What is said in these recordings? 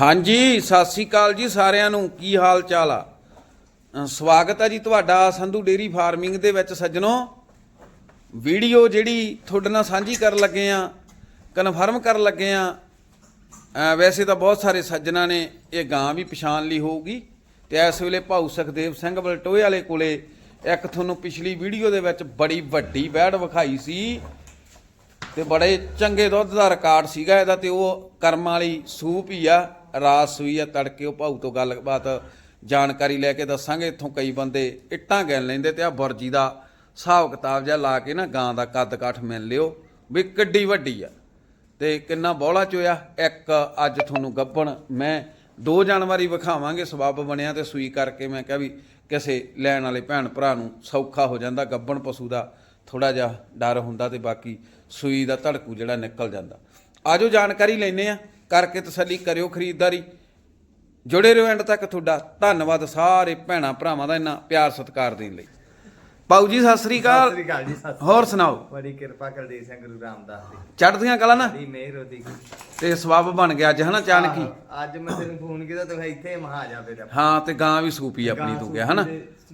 ਹਾਂਜੀ, ਸਤਿ ਸ੍ਰੀ ਅਕਾਲ ਜੀ ਸਾਰਿਆਂ ਨੂੰ। ਕੀ ਹਾਲ ਚਾਲ ਆ ਸਵਾਗਤ ਹੈ ਜੀ ਤੁਹਾਡਾ ਸੰਧੂ ਡੇਰੀ ਫਾਰਮਿੰਗ ਦੇ ਵਿੱਚ ਸੱਜਣੋ। ਵੀਡੀਓ ਜਿਹੜੀ ਤੁਹਾਡੇ ਨਾਲ ਸਾਂਝੀ ਕਰਨ ਲੱਗੇ ਆ, ਕਨਫਰਮ ਕਰਨ ਲੱਗੇ ਆ। ਵੈਸੇ ਤਾਂ ਬਹੁਤ ਸਾਰੇ ਸੱਜਣਾ ਨੇ ਇਹ ਗਾਂ ਵੀ ਪਛਾਣ ਲਈ ਹੋਊਗੀ। ਤੇ ਇਸ ਵੇਲੇ ਭਾਊ ਸੁਖਦੇਵ ਸਿੰਘ ਬਲਟੋਏ ਵਾਲੇ ਕੋਲੇ ਇੱਕ ਤੁਹਾਨੂੰ ਪਿਛਲੀ ਵੀਡੀਓ ਦੇ ਵਿੱਚ ਬੜੀ ਵੱਡੀ ਵਹਿੜ ਵਿਖਾਈ ਸੀ। ਤੇ ਬੜੇ ਚੰਗੇ ਦੁੱਧ ਦਾ ਰਿਕਾਰਡ ਸੀਗਾ ਇਹਦਾ ਤੇ ਉਹ ਕਰਮ ਵਾਲੀ ਸੂਪ ਹੀ ਆ। ਰਾਤ ਸੂਈ ਆ, ਤੜਕੇ ਉਹ ਭਾਊ ਤੋਂ ਗੱਲਬਾਤ ਜਾਣਕਾਰੀ ਲੈ ਕੇ ਦੱਸਾਂਗੇ, ਇੱਥੋਂ ਕਈ ਬੰਦੇ ਇੱਟਾਂ ਗਿਣ ਲੈਂਦੇ ਤੇ ਆ ਬੁਰਜੀ ਦਾ ਹਿਸਾਬ ਕਿਤਾਬ ਜਿਹਾ ਲਾ ਕੇ ਨਾ ਗਾਂ ਦਾ ਕੱਦ ਕਾਠ ਮਿਲ ਲਿਓ ਵੀ ਕਿੱਡੀ ਵੱਡੀ ਆ। ਤੇ ਕਿੰਨਾ ਬੋਲਾ ਚੋਇਆ। ਇੱਕ ਅੱਜ ਤੁਹਾਨੂੰ ਗੱਬਣ, ਮੈਂ ਦੋ ਜਾਨਵਰੀ ਵਿਖਾਵਾਂਗੇ, ਸਬੱਬ ਬਣਿਆ ਤੇ ਸੂਈ ਕਰਕੇ ਮੈਂ ਕਿਹਾ ਵੀ ਕਿਸੇ ਲੈਣ ਵਾਲੇ ਭੈਣ ਭਰਾ ਨੂੰ ਸੌਖਾ ਹੋ ਜਾਂਦਾ, ਗੱਬਣ ਪਸ਼ੂ ਦਾ ਥੋੜਾ ਜਿਹਾ ਡਰ ਹੁੰਦਾ ਤੇ ਬਾਕੀ ਸੂਈ ਦਾ ਧੜਕੂ ਜਿਹੜਾ ਨਿਕਲ ਜਾਂਦਾ। ਆਜੋ ਜਾਣਕਾਰੀ ਲੈਨੇ ਆ ਕਰਕੇ ਤਸੱਲੀ ਕਰਿਓ ਖਰੀਦਦਾਰੀ। ਜੁੜੇ ਰਹੋ ਐਂਡ ਤੱਕ ਤੁਹਾਡਾ ਧੰਨਵਾਦ ਸਾਰੇ ਭੈਣਾ ਭਰਾਵਾਂ ਦਾ ਇੰਨਾ ਪਿਆਰ ਸਤਿਕਾਰ ਦੇਣ ਲਈ। ਪਾਉ ਜੀ ਸਤਿ ਸ੍ਰੀ ਸਤਿ ਅਕਾਲ ਸ੍ਰੀ ਅਕਾਲ ਜੀ ਸਤਿ ਹੋਰ ਸੁਣਾਓ? ਬੜੀ ਕਿਰਪਾ ਕੁਲਦੀਪ ਸਿੰਘ ਗੁਰੂ ਰਾਮਦਾਸ ਦੀ। ਚੜ੍ਹਦੀਆਂ ਕਲਾ ਨਾ? ਬੜੀ ਮਿਹਰ ਉਹਦੀ। ਤੇ ਸਬੱਬ ਬਣ ਗਿਆ ਅੱਜ ਹਨਾ ਚਾਣਕੀ? ਅੱਜ ਮੈਂ ਤੈਨੂੰ ਫੋਨ ਕੀਤਾ ਤੂੰ ਇੱਥੇ ਮਹਾ ਜਾ ਬੇਟਾ ਹਾਂ ਤੇ ਗਾਂ ਵੀ ਸੂਪੀ ਆਪਣੀ ਤੂੰ ਗਿਆ ਹਨਾ?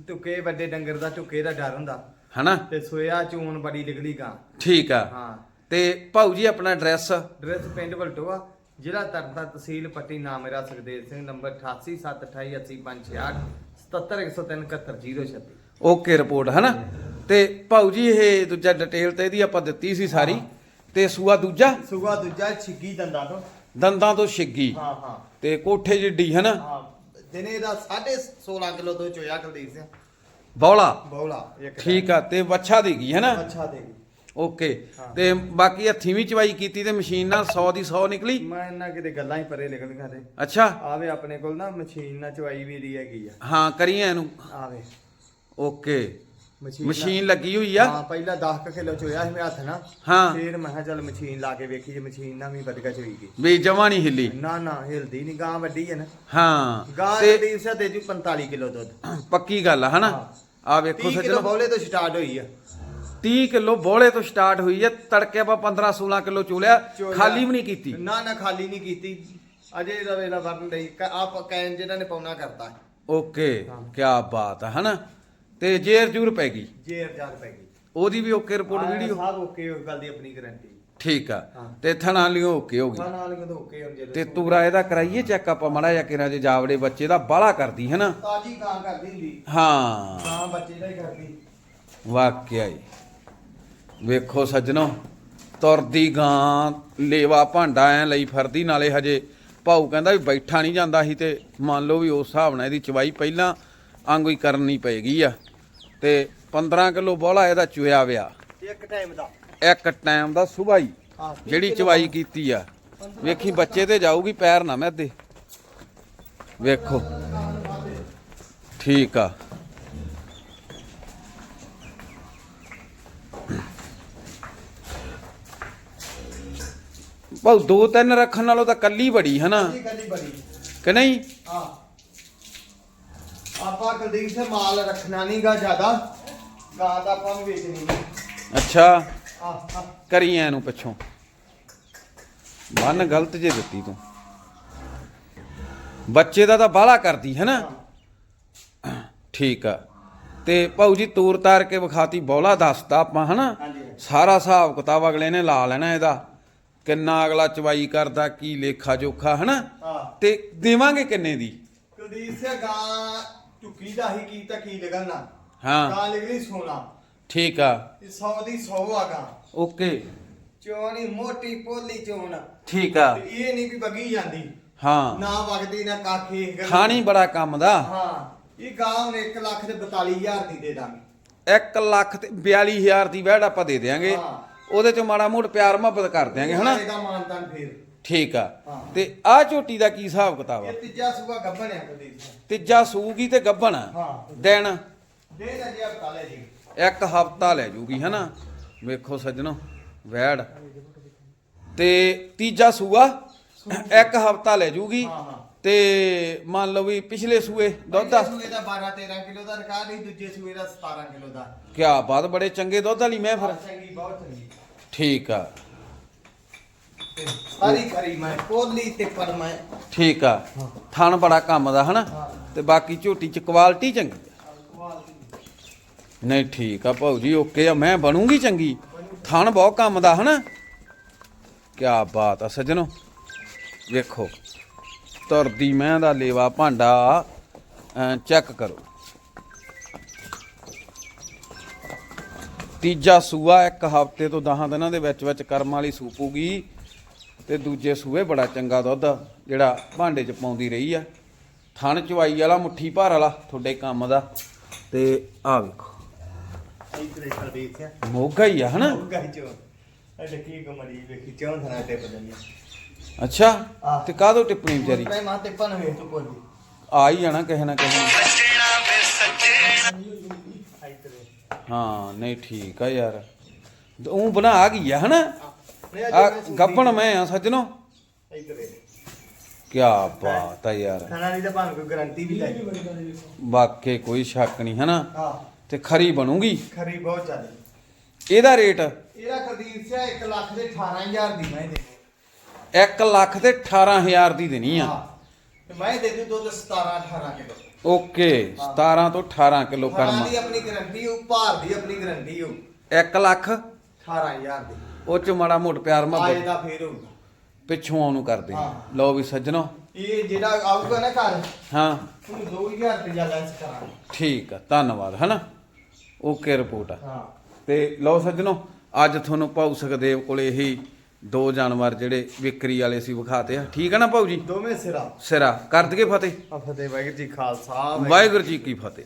ਟੁੱਕੇ ਵੱਡੇ ਡੰਗਰ ਦਾ ਟੁੱਕੇ ਦਾ ਡਰ ਹੁੰਦਾ। ਹਨਾ? ਤੇ ਸੋਇਆ ਚੂਨ ਬੜੀ ਨਿਕਲੀ ਗਾਂ। ਠੀਕ ਆ। ਹਾਂ। ਤੇ ਭਾਊ ਜੀ ਆਪਣਾ ਐਡਰੈਸ ਡਰੈਸ ਪਿੰਡ ਬਲਟੋਆ ਜ਼ਿਲ੍ਹਾ ਤਰਤਾ ਤਹਿਸੀਲ ਪੱਟੀ ਨਾਮ ਮੇਰਾ Sukhdev Singh number 8878280566 77103 okay report ਹਨਾ? ਤੇ ਭਾਊ ਜੀ ਇਹ ਦੂਜਾ ਡਿਟੇਲ ਤੇ ਇਹਦੀ ਆਪਾਂ ਦਿੱਤੀ ਸੀ ਸਾਰੀ। ਤੇ ਸੂਆ ਦੂਜਾ? ਸੁਗਾ ਦੂਜਾ ਛਿੱਗੀ ਦੰਦਾਂ ਤੋਂ। ਦੰਦਾਂ ਤੋਂ ਛਿੱਗੀ। ਹਾਂ ਹਾਂ। ਤੇ ਕੋਠੇ ਜਿੱਡੀ ਹਨਾ? ਹਾਂ। ਦਿਨੇ ਦਾ 16.5 ਕਿਲੋ ਤੋਂ ਚੋਇਆ ਕੁਲਦੀਪ ਸਿੰਘ। ਬੌਲਾ? ਬੌਲਾ ਇੱਕ ਠੀਕ ਆ ਤੇ ਵੱਛਾ ਦੇਗੀ ਹਨਾ? ਅੱਛਾ ਦੇਗੀ ਓਕੇ। ਤੇ ਬਾਕੀ ਹੱਥੀਂ ਵੀ ਚਵਾਈ ਕੀਤੀ ਤੇ ਮਸ਼ੀਨ ਨਾਲ 100 ਦੀ 100 ਨਿਕਲੀ? ਮੈਂ ਇਹਨਾਂ ਕਿਤੇ ਗੱਲਾਂ ਹੀ ਪਰੇ ਨਿਕਲੀਆਂ ਤੇ ਅੱਛਾ। ਆਵੇ ਆਪਣੇ ਕੋਲ ਨਾ ਮਸ਼ੀਨ ਨਾਲ ਚਵਾਈ ਵੀ ਦੀ ਹੈਗੀ ਆ। ਹਾਂ ਕਰੀਏ ਇਹਨੂੰ। ਆਵੇ। ਓਕੇ। ਮਸ਼ੀਨ ਲੱਗੀ ਹੋਈ ਆ? ਹਾਂ ਪਹਿਲਾਂ 10 ਕਿਲੋ ਚੋਇਆ ਸੀ ਮੈਂ ਹੱਥ ਨਾਲ ਹਾਂ। ਫੇਰ ਮੈਂ ਕਿਹਾ ਚੱਲ ਮਸ਼ੀਨ ਲਾ ਕੇ ਵੇਖੀ ਜੇ ਮਸ਼ੀਨ ਨਾਲ ਵੀ ਵਧੀਆ ਚੋਈਗੀ ਵੀ ਜਮਾ ਨਹੀਂ ਹਿੱਲੀ। ਨਾ ਨਾ ਹਿਲਦੀ ਨਹੀਂ ਗਾਂ ਵੱਡੀ ਹੈ ਨਾ। ਹਾਂ ਗਾਂ ਦੀ ਸੇ ਦੇ ਜੂ 45 ਕਿਲੋ ਦੁੱਧ। ਪੱਕੀ ਗੱਲ ਆ ਹਨਾ। ਆ ਵੇਖੋ 30 ਕਿਲੋ ਸੱਜਣੋ ਬੌਲੇ ਤੋਂ ਸਟਾਰਟ ਹੋਈ ਆ। 30 ਕਿਲੋ ਬੋਲੇ ਤੋਂ ਸਟਾਰਟ ਹੋਈ ਹੈ ਤੜਕੇ ਆਪਾਂ 15 16 ਕਿਲੋ ਚੋਲਿਆ। ਖਾਲੀ ਵੀ ਨਹੀਂ ਕੀਤੀ। ਨਾ ਨਾ ਖਾਲੀ ਨਹੀਂ ਕੀਤੀ। ਅਜੇ ਦਾ ਵੇਲਾ ਵਰਨ ਲਈ ਆਪ ਕੈਨ ਜਿਹਨਾਂ ਨੇ ਪਾਉਣਾ ਕਰਤਾ। ਓਕੇ। ਕੀ ਬਾਤ ਹੈ ਹਨਾ? ਤੇ ਜੇਰ ਜੂਰ ਪੈ ਗਈ। ਜੇ ਹਜ਼ਾਰ ਪੈ ਗਈ। ਉਹਦੀ ਵੀ ਓਕੇ ਰਿਪੋਰਟ ਵੀਡੀਓ ਸਭ ਓਕੇ ਉਸ ਗੱਲ ਦੀ ਆਪਣੀ ਗਾਰੰਟੀ। ਠੀਕ ਆ। ਹਾਂ। ਤੇ ਥਣਾ ਲਿਓ ਓਕੇ ਹੋ ਗਈ ਖਾਣ ਵਾਲੇ ਕਦੋਂ ਓਕੇ ਹੁਣ ਜਦੋਂ ਤੇ ਤੂਰਾ ਇਹਦਾ ਕਰਾਈਏ ਚੈੱਕ ਆਪਾਂ ਮੜਾ ਜਾ ਕਿਰਾ ਜੇ ਜਾਵੜੇ ਬੱਚੇ ਦਾ ਬਾਲਾ ਕਰਦੀ ਹੈ ਨਾ ਤਾਜੀ ਗਾਂ ਕਰਦੀ ਹੁੰਦੀ। ਹਾਂ। ਗਾਂ ਬੱਚੇ ਦਾ ਹੀ ਕਰਦੀ। ਵਾਕਿਆ ਹੀ ਵੇਖੋ ਸੱਜਣੋ ਤੁਰਦੀ ਗਾਂ ਲੇਵਾ ਭਾਂਡਾ ਐ ਲਈ ਫਰਦੀ ਨਾਲੇ ਹਜੇ ਭਾਊ ਕਹਿੰਦਾ ਵੀ ਬੈਠਾ ਨਹੀਂ ਜਾਂਦਾ ਸੀ ਤੇ ਮੰਨ ਲਓ ਵੀ ਉਸ ਹਿਸਾਬ ਨਾਲ ਇਹਦੀ ਚਵਾਈ ਪਹਿਲਾਂ ਆਂਗੂ ਹੀ ਕਰਨੀ ਪਏਗੀ ਆ। ਤੇ 15 ਕਿਲੋ ਬੋਲਾ ਇਹਦਾ ਚੁਇਆ ਵਿਆ। ਇੱਕ ਟਾਈਮ ਦਾ। ਇੱਕ ਟਾਈਮ ਦਾ ਤੀਹ ਜਿਹੜੀ ਚਵਾਈ ਕੀਤੀ ਆ। ਵੇਖੀ ਬੱਚੇ ਤੇ ਜਾਊਗੀ ਪੈਰ ਨਾ ਮੈਦੇ ਵੇਖੋ। ਠੀਕ ਆ। ਬਹੁ ਦੋ ਤਿੰਨ ਰੱਖਣ ਨਾਲੋਂ ਤਾਂ ਕੱਲੀ ਬੜੀ ਹੈ ਨਾ ਕੱਲੀ ਕੱਲੀ ਬੜੀ। ਕਿ ਨਹੀਂ? ਹਾਂ। ਆਪਾਂ ਕੁਲਦੀਪ ਸੇ ਮਾਲ ਰੱਖਣਾ ਨਹੀਂਗਾ ਜ਼ਿਆਦਾ ਗਾਂ ਤਾਂ ਆਪਾਂ ਨੂੰ ਵੇਚਣੀ ਨਹੀਂ ਅੱਛਾ। ਆ ਆ ਕਰੀ ਐ ਨੂੰ ਪਿੱਛੋਂ। ਮਨ ਗਲਤ ਜੇ ਦਿੱਤੀ ਤੂੰ। ਬੱਚੇ ਦਾ ਤਾਂ ਬਾਹਲਾ ਕਰਦੀ ਹੈ। ਨਾ ਠੀਕ ਆ। ਤੇ ਭਾਊ ਜੀ ਤੂਰ ਤਾਰ ਕੇ ਵਿਖਾਤੀ ਬੌਲਾ ਦੱਸਤਾ ਆਪਾਂ ਹਨਾ। ਸਾਰਾ ਹਿਸਾਬ ਕਿਤਾਬ ਅਗਲੇ ਨੇ ਲਾ ਲੈਣਾ ਇਹਦਾ। ਕਿੰਨਾ ਅਗਲਾ ਚਵਾਈ ਕਰਦਾ ਕੀ ਲੇਖਾ ਜੋਖਾ ਹਨਾ? ਹਾਂ। ਤੇ ਦੇਵਾਂਗੇ ਕਿੰਨੇ ਦੀ? ਕੁਲਦੀਪ ਗਾਂ ਦਾ ਹੀ ਕੀਤਾ ਕੀ ਲਿਖਣਾ ਹਾਂ। ਗਾਂ ਲਿਖਣੀ ਸੋਨਾ। ਠੀਕ ਆ। ਇਹ 100 ਦੀ 100 ਆ ਗਾਂ। ਓਕੇ। ਚੋਣੀ ਮੋਟੀ ਪੋਲੀ ਚੋਣ। ਠੀਕ ਆ। ਤੇ ਇਹ ਨਹੀਂ ਵੀ ਬਗੀ ਜਾਂਦੀ। ਹਾਂ। ਨਾ ਵਗਦੀ ਨਾ ਕਾਖੀ ਗੱਲ- ਖਾਣੀ ਬੜਾ ਕੰਮ ਦਾ। ਹਾਂ। ਇਹ ਗਾਂ ਹੁਣ 1 ਲੱਖ ਤੇ 42000 ਦੀ ਦੇ ਦਾਂਗੇ। 1 ਲੱਖ ਤੇ 42000 ਦੀ ਵਹਿੜ ਆਪਾਂ ਦੇ ਦੇਾਂਗੇ ਹਾਂ। ਉਹਦੇ ਚ ਮਾੜਾ ਮੋਟ ਪਿਆਰ ਮੁਹੱਬਤ ਕਰ ਦਿਆਂਗੇ ਹਨਾ? ਇਹਦਾ ਮਾਨਤਾਨ ਫੇਰ। ਠੀਕ ਆ। ਤੇ ਆਹ ਝੋਟੀ ਦਾ ਕੀ ਹਿਸਾਬ ਕਿਤਾਬ ਆ? ਇਹ ਤੀਜਾ ਸੂਆ ਗੱਭਣ ਆ ਸਿੰਘ। ਤੀਜਾ ਸੂਗੀ ਤੇ ਗੱਭਣ ਆ? ਹਾਂ। ਦਿਨ? ਦੇ ਦਾ ਜੀ ਹਫਤਾ ਲੈ ਜੀ। ਇੱਕ ਹਫਤਾ ਲੈ ਜੂਗੀ ਹਨਾ? ਵੇਖੋ ਸੱਜਣੋ ਵਹਿੜ ਤੇ ਤੀਜਾ ਸੂਆ। ਇੱਕ ਹਫਤਾ ਲੈ ਜੂਗੀ। ਹਾਂ ਹਾਂ। ਤੇ ਮੰਨ ਲਓ ਵੀ ਪਿਛਲੇ ਸੂਏ ਦੁੱਧ ਦਾ ਸੂਏ ਦਾ 12 13 ਕਿਲੋ ਦਾ ਰਿਕਾਰਡ ਹੀ ਦੂਜੇ ਸੂਏ ਦਾ 17 ਕਿਲੋ ਦਾ। ਕਿਆ ਬਾਤ ਬੜੇ ਚੰਗੇ ਦੁੱਧ ਵਾਲੀ ਮੈਂ ਫਿਰ। ਚੰਗੀ ਬਹੁਤ ਚੰਗੀ। ਠੀਕ ਆ। ਸਾਰੀ ਖਰੀ ਮੈਂ ਕੋਲੀ ਤੇ ਪਰ ਮੈਂ। ਠੀਕ ਆ। ਥਣ ਬੜਾ ਕੰਮ ਦਾ ਹਨਾ? ਤੇ ਬਾਕੀ ਝੋਟੀ ਚ ਕੁਆਲਿਟੀ ਚੰਗੀ ਨਹੀਂ ਠੀਕ ਆ ਭਾਊ ਜੀ ਓਕੇ ਆ ਮੈਂ ਬਣੂਗੀ ਚੰਗੀ। ਥਣ ਬਹੁਤ ਕੰਮ ਦਾ ਹਨਾ? ਕੀ ਬਾਤ ਆ ਸੱਜਣੋ। ਵੇਖੋ। ਤੁਰਦੀ ਮੈਂ ਦਾ ਲੇਵਾ ਭਾਂਡਾ ਚੈੱਕ ਕਰੋ। ਤੀਜਾ ਸੂਆ ਇੱਕ ਹਫ਼ਤੇ ਤੋਂ 10 ਦਿਨਾਂ ਦੇ ਵਿੱਚ ਵਿੱਚ ਕਰਮ ਵਾਲੀ ਸੂਪੂਗੀ ਤੇ ਦੂਜੇ ਸੂਏ ਬੜਾ ਚੰਗਾ ਦੁੱਧ ਜਿਹੜਾ ਭਾਂਡੇ 'ਚ ਪਾਉਂਦੀ ਰਹੀ ਆ। ਥਣ ਚਵਾਈ ਵਾਲਾ, ਮੁੱਠੀ ਭਾਰ ਵਾਲਾ ਤੁਹਾਡੇ ਕੰਮ ਦਾ। ਤੇ ਆ ਵੇਖੋ। ਮੋਗਾ ਹੀ ਆ, ਹਨਾ? ਗਾਈ ਚੋ ਅਜੇ ਕੀ ਕਮੜੀ ਵੇਖੀ ਚੌਂ ਥਣਾ ਟਿਪ ਦਿੰਦੀ ਅੱਛਾ। ਤੇ ਕਾਹਦੋਂ ਟਿੱਪਣੀ ਵਿਚਾਰੀ? ਮੈਂ ਮਾਂ ਤੇ ਪਨ ਵੇ ਤੂੰ ਕੋਲੀ ਆ ਹੀ ਜਾਣਾ ਕਿਸੇ ਨਾ ਕਿਸੇ ਨੂੰ। ਹਾਂ ਨਹੀਂ ਠੀਕ ਆ ਯਾਰ। ਉਹ ਬਣਾ ਆ ਗਈ ਆ ਹਨਾ ਆ ਗੱਪਣ ਮੈਂ ਆ ਸੱਜਣੋ। ਇਤਰੇ ਕੀ ਬਾਤ ਆ ਯਾਰ। ਥਣਾ ਦੀ ਤਾਂ ਭਾਵੇਂ ਕੋਈ ਗਾਰੰਟੀ ਵੀ ਲੈ ਵਾਕੇ ਕੋਈ ਸ਼ੱਕ ਨਹੀਂ ਹਨਾ? ਹਾਂ। ਤੇ ਖਰੀ ਬਣੂਗੀ? ਖਰੀ ਬਹੁਤ ਚੱਲ ਇਹਦਾ ਰੇਟ? ਇਹਦਾ ਕੁਲਦੀਪ ਸਿਆ 1 ਲੱਖ ਦੇ 18000 ਦੀ ਮੈਂ ਦੇ 1 ਲੱਖ ਤੇ 18000 ਦੀ ਦੇਣੀ ਆ। ਤੇ ਮੈਂ ਦੇ ਦੂੰ ਦੁੱਧ 17 18 ਕਿਲੋ। ਓਕੇ 17 ਤੋਂ 18 ਕਿਲੋ ਕਰਮਾ। ਦੀ ਆਪਣੀ ਗਾਰੰਟੀ ਹੋ ਭਾਰ ਦੀ ਆਪਣੀ ਗਾਰੰਟੀ ਹੋ 1 ਲੱਖ? 18000 ਦੀ। ਉਹ ਚ ਮਾੜਾ ਮੋਟ ਪਿਆਰ ਆਏ ਮੁਹੱਬਤ ਦਾ ਫੇਰ ਹੋਊਗਾ। ਪਿੱਛੋਂ ਆਉਣ ਨੂੰ ਕਰਦੇ ਆ। ਹਾਂ। ਲਓ ਵੀ ਸੱਜਣੋ। ਇਹ ਜਿਹੜਾ ਆਊਗਾ ਨਾ ਘਰ ਹਾਂ। ਉਹਨੂੰ 2000 ਰੁਪਇਆ ਲੈਂਸ ਕਰਾਂਗੇ। ਠੀਕ ਆ ਧੰਨਵਾਦ ਹਨਾ? ਓਕੇ ਰਿਪੋਰਟ ਆ। ਹਾਂ। ਤੇ ਲਓ ਸੱਜਣੋ ਅੱਜ ਤੁਹਾਨੂੰ ਭਾਊ ਸੁਖਦੇਵ ਕੋਲੇ ਇਹੀ ਦੋ ਜਾਨਵਰ ਜਿਹੜੇ ਵਿਕਰੀ ਵਾਲੇ ਸੀ ਵਿਖਾਤੇ ਆ। ਠੀਕ ਆ ਨਾ ਭਾਊ ਜੀ? ਦੋਵੇਂ ਸਿਰਾ। ਸਿਰਾ। ਕਰ ਦਈਏ ਫਤਿਹ। ਆ ਫਤਿਹ ਵਾਹਿਗੁਰੂ ਜੀ ਖਾਲਸਾ ਵਾਹਿਗੁਰੂ ਜੀ ਕੀ ਫਤਿਹ।